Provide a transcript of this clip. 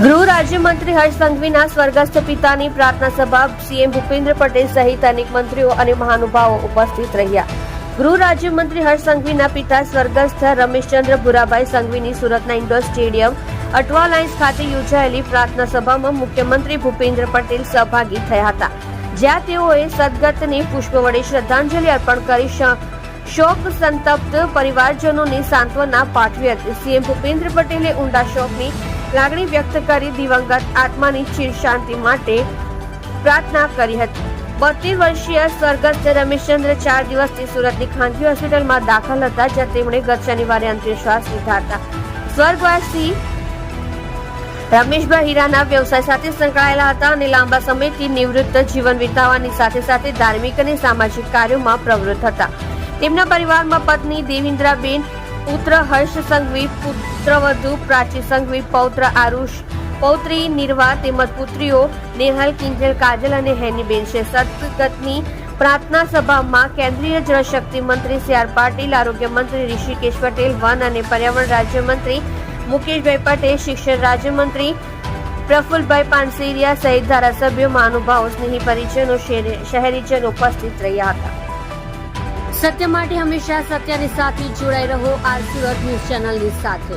ગૃહ રાજ્યમંત્રી હર્ષ સંઘવીના સ્વર્ગસ્થ પિતાની પ્રાર્થના સભા સીએમ ભૂપેન્દ્ર પટેલ સહિત અનેક મંત્રીઓ અને મહાનુભાવો ઉપસ્થિત રહ્યા. ગૃહ રાજ્યમંત્રી હર્ષ સંઘવીના પિતા સ્વર્ગસ્થ રમેશચંદ્ર ભુરાભાઈ સંઘવીની સુરતના ઇન્ડોર સ્ટેડિયમ, અટવા લાઇન્સ ખાતે યોજાયેલી પ્રાર્થના સભામાં મુખ્યમંત્રી ભૂપેન્દ્ર પટેલ સહભાગી થયા હતા. જ્યાં તેઓએ સદગતને પુષ્પ વડે શ્રદ્ધાંજલિ અર્પણ કરી શોક સંતપ્ત પરિવારજનોને સાંત્વના પાઠવી હતી. સીએમ ભૂપેન્દ્ર પટેલે ઊંડા શોકની લાગણી વ્યક્ત કરી દિવંગત આત્માની ચીર શાંતિ માટે પ્રાર્થના કરી હતી. બોતેર વર્ષીય સ્વર્ગસ્થ રમેશચંદ્ર ચાર દિવસથી સુરતની ખાનગી હોસ્પિટલમાં દાખલ હતા, જ્યાં તેમણે ગત શનિવારે અંતિમ શ્વાસ લીધા હતા. સ્વર્ગવાસી રમેશભાઈ હીરાના વ્યવસાય સાથે સંકળાયેલા હતા અને લાંબા સમયથી નિવૃત્ત જીવન વિતાવવાની સાથે સાથે ધાર્મિક અને સામાજિક કાર્યોમાં પ્રવૃત્ત હતા. તેમના પરિવારમાં પત્ની દેવિન્દ્રાબેન પુત્ર હર્ષ સંઘવી, પુત્રવધુ પ્રાચી સંઘવી, પૌત્ર આરુષ, પૌત્રી નિર્વા તેમજ પુત્રીઓ નેહલ, કિંજલ, કાજલ અને હેનીબેન છે. સદગતની પ્રાર્થના સભામાં કેન્દ્રીય જળશક્તિ મંત્રી સી આર પાટીલ, આરોગ્ય મંત્રી ઋષિકેશ પટેલ, વન અને પર્યાવરણ રાજ્યમંત્રી મુકેશભાઈ પટેલ, શિક્ષણ રાજ્યમંત્રી પ્રફુલભાઈ પાનસેરિયા સહિત ધારાસભ્યો મહાનુભાવો સ્નેહી પરિજનો શહેરી- શહેરીજનો ઉપસ્થિત રહ્યા હતા. સત્ય માટે હંમેશા સત્યની સાથે જોડાઈ રહો આરસી ન્યૂઝ ચેનલની સાથે.